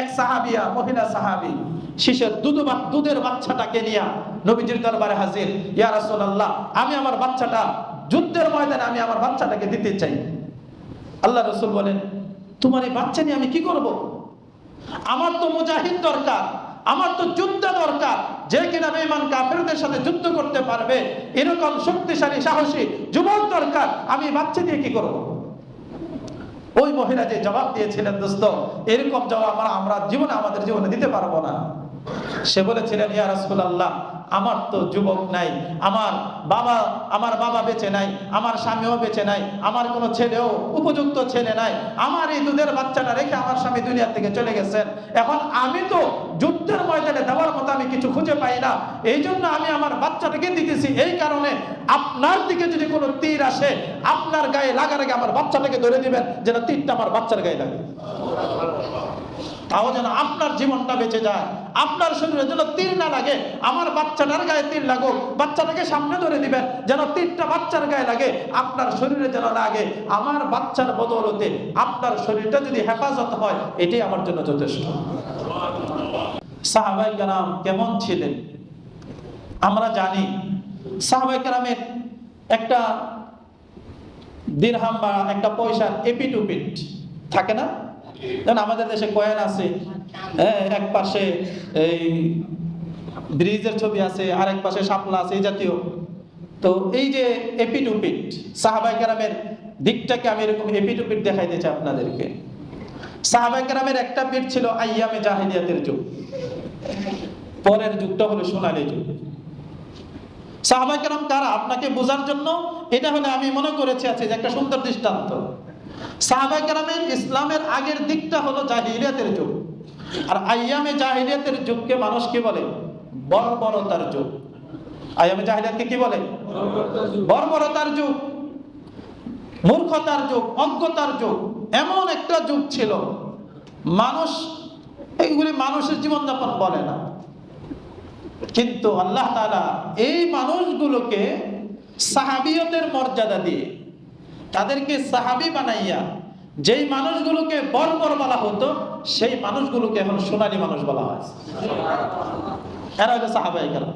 এক সাহাবিয়া মহিলা সাহাবি, শিশের দুধ দুধের বাচ্চাটাকে নিয়ে নবীজির দরবারে হাজির। ইয়া রাসূলুল্লাহ, আমি আমার বাচ্চাটা, যুদ্ধের ময়দানে আমি আমার বাচ্চাটাকে দিতে চাই। আল্লাহ রসুল বলেন, তোমার এই বাচ্চা নিয়ে আমি কি করব? আমার তো মুজাহিদ দরকার, আমার তো যুদ্ধ দরকার। যে কিনা বেঈমান কাফেরদের সাথে যুদ্ধ করতে পারবে, এরকম শক্তিশালী, সাহসী যুবক দরকার, আমি বাচ্চা দিয়ে কি করব? ওই মহিলা যে জবাব দিয়েছিলেন, দোস্ত, এরকম জবাব আমরা জীবনে আমাদের জীবনে দিতে পারব না। সে বলেছিলেন, ইয়া রাসূলুল্লাহ আমার তো যুবক নাই, আমার বাবা আমার বাবা বেঁচে নাই, আমার স্বামীও বেঁচে নাই, আমার কোনো ছেলেও উপযুক্ত ছেলে নাই, আমার এই দুধের বাচ্চাটা রেখে আমার স্বামী দুনিয়া থেকে চলে গেছেন। এখন আমি তো যুদ্ধের ময়দানে দেওয়ার মতো আমি কিছু খুঁজে পাই না, এই জন্য আমি আমার বাচ্চাটাকে দিতেছি। এই কারণে আপনার দিকে যদি কোনো তীর আসে, আপনার গায়ে লাগার আগে আমার বাচ্চাটাকে ধরে দিবেন, যেন তীরটা আমার বাচ্চার গায়ে লাগে। তাও যেন আপনার জীবনটা বেঁচে যায়। আপনার শরীরে যেন তীর না লাগে। আমার বাচ্চাটার গায়ে তীর লাগুক। বাচ্চাটাকে সামনে ধরে দিবেন, যেন তীরটা বাচ্চার গায়ে লাগে। আপনার শরীরে যেন লাগে। আমার বাচ্চার বদৌলতে আপনার শরীরটা যদি হেফাজত হয়, এটাই আমার জন্য যথেষ্ট। সাহাবাই কালাম কেমন ছিলেন? আমরা জানি সাহাবাই কালামের একটা দিরহাম বা একটা পয়সার এপিট থাকে না? যেমন আমাদের দেশে কয়েন আছে হ্যাঁ এক পাশে এই ব্রিজের ছবি আছে আর এক পাশে শাপলা আছে, এই জাতীয়। তো এই যে এপিট উপিট সাহাবাই কেরামের দিকটাকে আমি এরকম এপিট উপিট দেখাইতে চাই আপনাদেরকে। সাহাবাই কেরামের একটা পিঠ ছিল আইয়ামে জাহিলিয়াতের যুগ। পরের যুগটা হলো সোনালী যুগ। সাহাবাই কেরাম কারা? আপনাকে বোঝার জন্য এটা হলে আমি মনে করেছি আছে যে একটা সুন্দর দৃষ্টান্ত। সাহাবাই ইসলামের আগের দিকটা হলো জাহিলিয়াতের যুগ। আর আইয়ামে জাহিলিয়াতের যুগকে মানুষ কি বলে? বর্বরতার যুগ। আইয়ামে জাহিলিয়াতকে কি বলে? বর্বরতার যুগ। মূর্খতার যুগ, অজ্ঞতার যুগ। এমন একটা যুগ ছিল। মানুষ, এইগুলি মানুষের জীবনযাপন বলে না। কিন্তু আল্লাহ তাআলা এই মানুষগুলোকে সাহাবিয়তের মর্যাদা দিয়ে তাদেরকে সাহাবি বানাইয়া, যেই মানুষগুলোকে বর্বর বলা হতো, সেই মানুষগুলোকে এখন সোনালী মানুষ বলা হয়। এরা হলো সাহাবাই কেন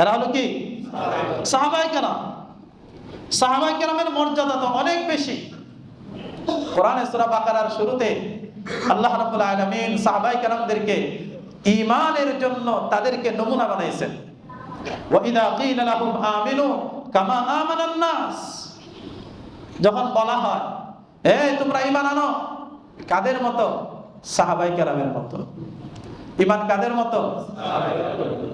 এরা হলো কি? সাহাবাই কেন সাহাবাই কেরামের মর্যাদা তো অনেক বেশি। কোরআন সূরা বাকারার শুরুতে আল্লাহ রাব্বুল আলামিন সাহাবাই কেরামদেরকে ঈমানের জন্য তাদেরকে নমুনা বানাইছেন। ওয়া ইযা কিলা লাহুম আমিনু কামা আমানান নাস। যখন বলা হয়, এই, তোমরা ইমান আনো? কাদের মতো? সাহাবাই কেরামের মতো। ইমান কাদের মতো?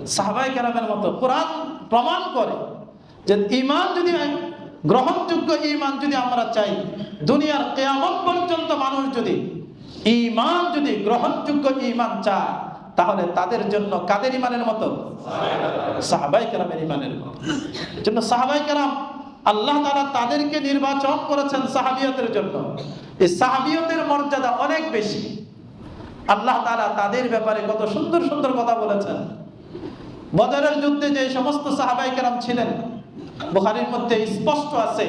সাহাবাই কেরামের মতো। কোরআন প্রমাণ করে যে ইমান যদি গ্রহণযোগ্য ঈমান যদি আমরা চাই, দুনিয়ার কেয়ামত পর্যন্ত মানুষ যদি ইমান যদি গ্রহণযোগ্য ঈমান চায়, তাহলে তাদের জন্য কাদের ইমানের মতো? সাহাবাই কেরামের ইমানের মতো। জন্য সাহাবাই কেরাম আল্লাহ তারা তাদেরকে নির্বাচন করেছেন সাহাবিয়তের জন্য। এই সাহাবিয়তের মর্যাদা অনেক বেশি। আল্লাহ তারা তাদের ব্যাপারে কত সুন্দর সুন্দর কথা বলেছেন। বদরের যুদ্ধে যে সমস্ত সাহাবাই কেরাম ছিলেন, বুখারীর মধ্যে স্পষ্ট আছে।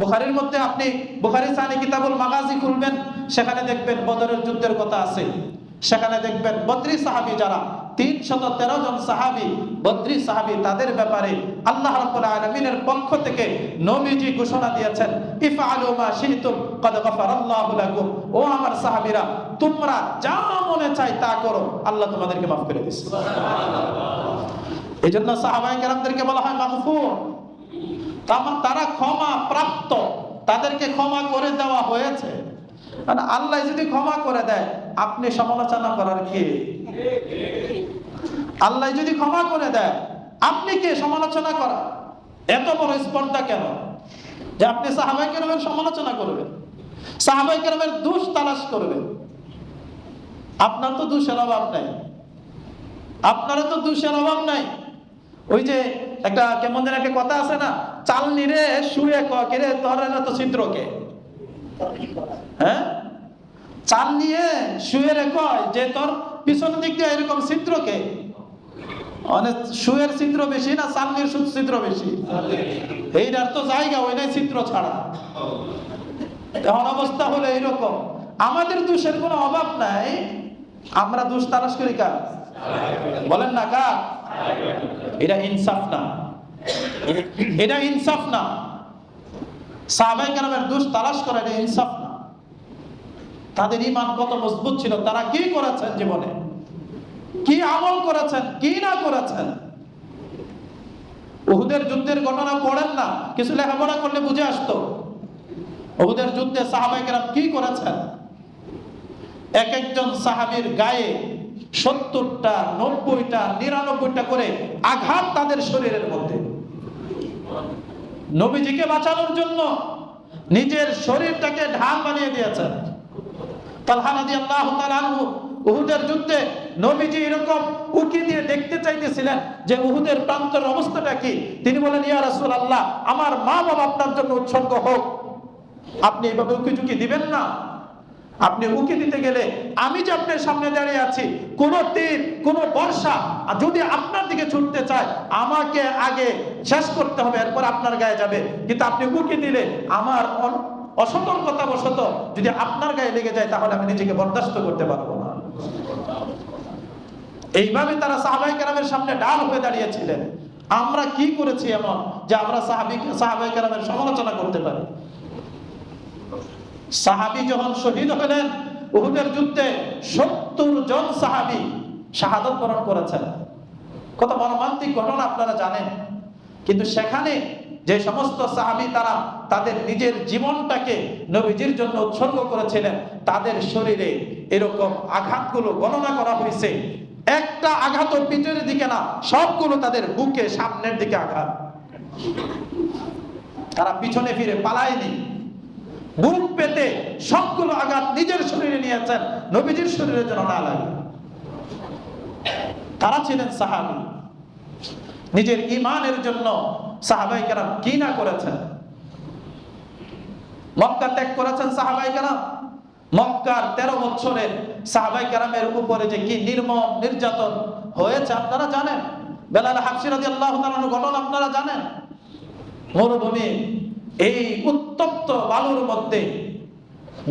বুখারীর মধ্যে আপনি বুখারী সানি কিতাবুল মাগাজি খুলবেন, সেখানে দেখবেন বদরের যুদ্ধের কথা আছে। সেখানে দেখবেন বদ্রি সাহাবি যারা তিন শত তেরো জন সাহাবি বদ্রি সাহাবি তাদের ব্যাপারে আল্লাহ রাব্বুল আলামিনের পক্ষ থেকে নবীজি ঘোষণা দিয়েছেন ইফআলু মা শিহতুম কদ গফারাল্লাহু লাকুম। ও আমার সাহাবীরা তোমরা যা মনে চাই তা করো আল্লাহ তোমাদেরকে মাফ করে দিয়েছে এই জন্য সাহাবাই কেরামদেরকে বলা হয় মাগফুর। তারা ক্ষমা প্রাপ্ত তাদেরকে ক্ষমা করে দেওয়া হয়েছে। মানে আল্লাহ যদি ক্ষমা করে দেয় আপনি সমালোচনা করার কে? আল্লাহ যদি ক্ষমা করে দেয়, আপনি কে? সমালোচনা করা। এত বড় স্পর্ধা কেন? যে আপনি সাহাবাই কেরামের সমালোচনা করবেন। সাহাবাই কেরামের দোষ তালাশ করবেন। আপনার তো দোষের অভাব নাই। আপনারও তো দোষের অভাব নাই। ওই যে একটা কেমন যেন একটা কথা আছে না, চাল নিরে শুয়ে কে রে তোর না তো ছিদ্রকে? হ্যাঁ? চাল নিয়ে শুয়ে রে কয় যে তোর পিছনের দিক দিয়ে এরকম ছিদ্রকে? অনেক শুয়ের ছিদ্র বেশি না চালনির সু- ছিদ্র বেশি? এইটার তো জায়গা ওই নাই ছিদ্র ছাড়া। এখন অবস্থা হলো এইরকম। আমাদের দোষের কোনো অভাব নাই। আমরা দোষ তালাশ করি কার? বলেন না কার? এটা ইনসাফ না। এটা ইনসাফ না। সাহাবাই কেরামের দোষ তালাশ করা এটা ইনসাফ না। তাদের ইমান কত মজবুত ছিল, তারা কি করেছেন জীবনে? কি আমল করেছেন, কি না করেছেন? উহুদের যুদ্ধের ঘটনা পড়েন না, কিছু লেখাপড়া করলে বুঝে আসতো। উহুদের যুদ্ধে সাহাবাই কেরাম কি করেছেন? এক একজন সাহাবীর গায়ে সত্তরটা, নব্বইটা, নিরানব্বইটা করে আঘাত তাদের শরীরের মধ্যে। নবীজিকে বাঁচানোর জন্য নিজের শরীরটাকে ঢাল বানিয়ে দিয়েছেন। তালহা রাদিয়াল্লাহু তাআলা আনহু উহুদের যুদ্ধে নবীজি এরকম উকি দিয়ে দেখতে চাইতেছিলেন যে উহুদের প্রান্তর অবস্থাটা কি? তিনি বলেন, ইয়া রাসূলুল্লাহ, আমার মা বাবা আপনার জন্য উৎসর্গ হোক। আপনি এভাবে উকি ঝুঁকি দিবেন না। আপনি উকি দিতে গেলে আমি যে আপনার সামনে দাঁড়িয়ে আছি, কোন তীর, কোন বর্ষা যদি আপনার দিকে ছুটতে চায়, আমাকে আগে শেষ করতে হবে, এরপর আপনার গায়ে যাবে। কিন্তু আপনি উকি দিলে আমার অসতর্কতা বশত যদি আপনার গায়ে লেগে যায়, তাহলে আমি নিজেকে বরদাস্ত করতে পারব না। এইভাবে তারা সাহাবাই কেরামের সামনে ডাল হয়ে দাঁড়িয়েছিলেন। আমরা কি করেছি এমন যে আমরা সাহাবি সাহাবাই কেরামের সমালোচনা করতে পারি? সাহাবি যখন শহীদ হলেন, উহুদের যুদ্ধে সত্তর জন সাহাবি শাহাদত বরণ করেছেন। কত মর্মান্তিক ঘটনা আপনারা জানেন। কিন্তু সেখানে যে সমস্ত সাহাবি তারা তাদের নিজের জীবনটাকে নবীজির জন্য উৎসর্গ করেছিলেন, তাদের শরীরে এরকম আঘাতগুলো গণনা করা হয়েছে। একটা আঘাত পিঠের দিকে না, সবগুলো তাদের বুকে সামনের দিকে আঘাত। তারা পিছনে ফিরে পালায়নি। বুক পেতে সবগুলো আঘাত নিজের শরীরে নিয়েছেন, নবীজির শরীরে যেন না লাগে। তারা ছিলেন সাহাবি। নিজের ইমানের জন্য সাহাবাই কেরাম কি না করেছেন। মক্কা ত্যাগ করেছেন সাহাবাই কেরাম। মক্কার তেরো বছরের সাহাবাই কেরামের উপরে যে কি নির্মম নির্যাতন হয়েছে, আপনারা জানেন? বেলাল হাফসিরাদি আল্লাহ ঘটনা আপনারা জানেন? মরুভূমি এই উত্তপ্ত বালুর মধ্যে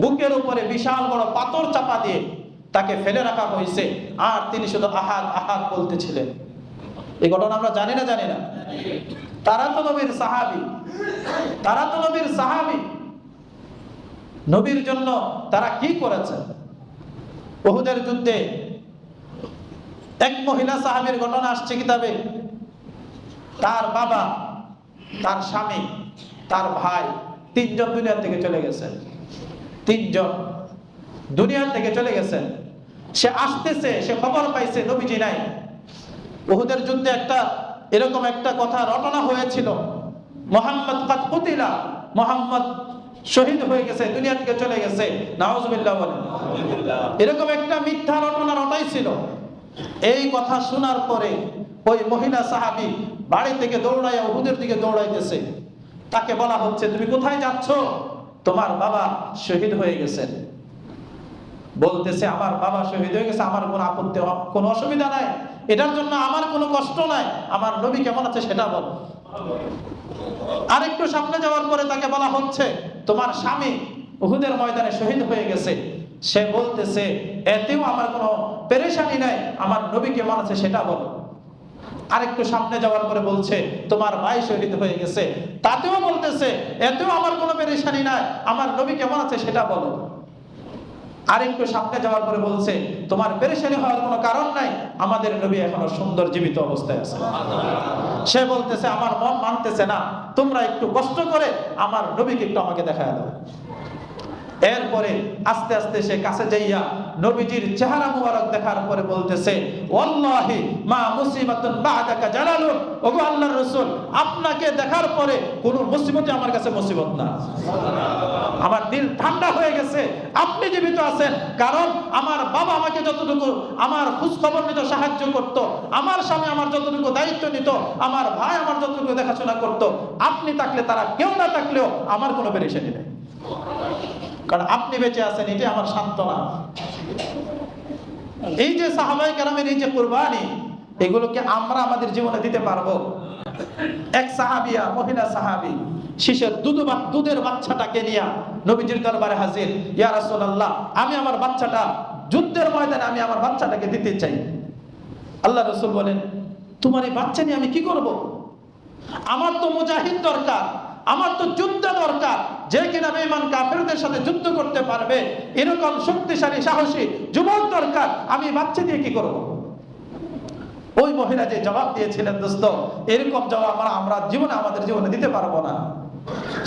বুকের উপরে বিশাল বড় পাথর চাপা দিয়ে তাকে ফেলে রাখা হয়েছে, আর তিনি শুধু আহাদ আহাদ বলতেছিলেন। এই ঘটনা আমরা জানি না জানি না। তারা তো নবীর সাহাবি তারা তো নবীর সাহাবি নবীর জন্য তারা কি করেছে? বহুদের যুদ্ধে এক মহিলা সাহাবীর ঘটনা আসছে কিতাবে। তার বাবা, তার স্বামী, তার ভাই তিনজন দুনিয়া থেকে চলে গেছেন তিনজন দুনিয়া থেকে চলে গেছেন সে আসতেছে, সে খবর পাইছে, নবীজি নাই। উহুদের যুদ্ধে একটা এরকম একটা কথা রটনা হয়েছিল। মোহাম্মদ কাদ কুতিলা, মোহাম্মদ শহীদ হয়ে গেছে দুনিয়া থেকে চলে গেছে। নাউজুবিল্লাহ বলেন। এরকম একটা মিথ্যা রটনা রটাইছিল এই কথা শোনার পরে ওই মহিলা সাহাবী বাড়ি থেকে দৌড়াইয়া উহুদের দিকে দৌড়াইতেছে। তাকে বলা হচ্ছে তুমি কোথায় যাচ্ছ? তোমার বাবা শহীদ হয়ে গেছেন। বলতেছে আমার বাবা শহীদ হয়ে গেছে আমার কোনো আপত্তি কোনো অসুবিধা নাই। এটার জন্য আমার কোনো কষ্ট নাই। আমার নবী কেমন আছে সেটা বল। আরেকটু সামনে যাওয়ার পরে তাকে বলা হচ্ছে, তোমার স্বামী উহুদের ময়দানে শহীদ হয়ে গেছে। সে বলতেছে, এতেও আমার কোনো পেরেশানি নাই, আমার নবী কেমন আছে সেটা বলো। আরেকটু সামনে যাওয়ার পরে বলছে, তোমার ভাই শহীদ হয়ে গেছে। তাতেও বলতেছে, এতেও আমার কোনো পেরেশানি নাই, আমার নবী কেমন আছে সেটা বলো। আরেকটু সামনে যাওয়ার পরে বলছে, তোমার পেরেশানি হওয়ার কোনো কারণ নাই, আমাদের নবী এখনও সুন্দর জীবিত অবস্থায় আছে। সে বলতেছে, আমার মন মানতেছে না, তোমরা একটু কষ্ট করে আমার নবীকে একটু আমাকে দেখা দাও। এরপরে আস্তে আস্তে সে কাছে যাইয়া নবীজির চেহারা মুবারক দেখার পরে বলতেছে, ওয়াল্লাহি মা মুসিবাতুন বাদাকা জালালুন। ওগো আল্লাহর রাসূল, আপনাকে দেখার পরে কোনো মুসিবতই আমার কাছে মুসিবত না। আমার দিল ঠান্ডা হয়ে গেছে, আপনি জীবিত আছেন, কারণ আমার বাবা আমাকে যতটুকু, আমার খোঁজ খবর নিত, সাহায্য করত, আমার স্বামী আমার যতটুকু দায়িত্ব নিত, আমার ভাই আমার যতটুকু দেখাশোনা করত, আপনি থাকলে তারা কেউ না থাকলেও আমার কোনো পেরেশানি কারণ আপনি বেঁচে আছেন, এটাই আমার সান্ত্বনা। এই যে সাহাবাই কেরামের এই যে কোরবানি, এগুলোকে আমরা আমাদের জীবনে দিতে পারব। এক সাহাবিয়া মহিলা সাহাবি, শিশের দুধ দুধের বাচ্চাটাকে নিয়ে নবীজির দরবারে হাজির। ইয়া রাসূলুল্লাহ, আমি আমার বাচ্চাটা, যুদ্ধের ময়দানে আমি আমার বাচ্চাটাকে দিতে চাই। আল্লাহ রসুল বলেন, তোমার এই বাচ্চা নিয়ে আমি কি করব? আমার তো মুজাহিদ দরকার। আমার তো যুদ্ধ দরকার। যে কিনা বেমান কাফেরদের সাথে যুদ্ধ করতে পারবে, এরকম শক্তিশালী, সাহসী যুবক দরকার, আমি বাচ্চা দিয়ে কি করব? ওই মহিলা যে জবাব দিয়েছিলেন, দোস্ত, এরকম জবাব আমরা আমরা জীবনে আমাদের জীবনে দিতে পারব না।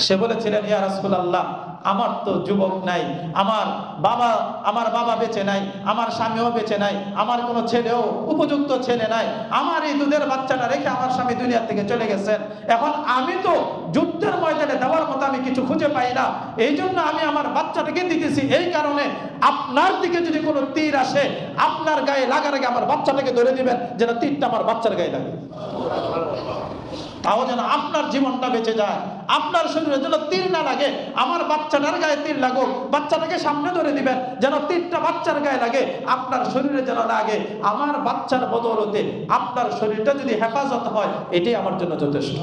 সে বলেছিলেন, ইয়া রাসূলুল্লাহ আমার তো যুবক নাই, আমার বাবা আমার বাবা বেঁচে নাই, আমার স্বামীও বেঁচে নাই, আমার কোনো ছেলেও উপযুক্ত ছেলে নাই, আমার এই দুধের বাচ্চাটা রেখে আমার স্বামী দুনিয়ার থেকে চলে গেছেন। এখন আমি তো যুদ্ধের ময়দানে দেওয়ার মতো আমি কিছু খুঁজে পাই না, এই জন্য আমি আমার বাচ্চাটাকে দিতেছি। এই কারণে আপনার দিকে যদি কোনো তীর আসে, আপনার গায়ে লাগার আগে আমার বাচ্চাটাকে ধরে দিবেন, যেন তীরটা আমার বাচ্চার গায়ে লাগে। তাও যেন আপনার জীবনটা বেঁচে যায়। আপনার শরীরে যেন তীর না লাগে, আমার বাচ্চাটার গায়ে তীর লাগুক, বাচ্চাটাকে সামনে ধরে দিবেন, যেন তীরটা বাচ্চার গায়ে লাগে, আপনার শরীরে যেন লাগে, আমার বাচ্চার বদৌলতে আপনার শরীরটা যদি হেফাজত হয়, এটাই আমার জন্য যথেষ্ট।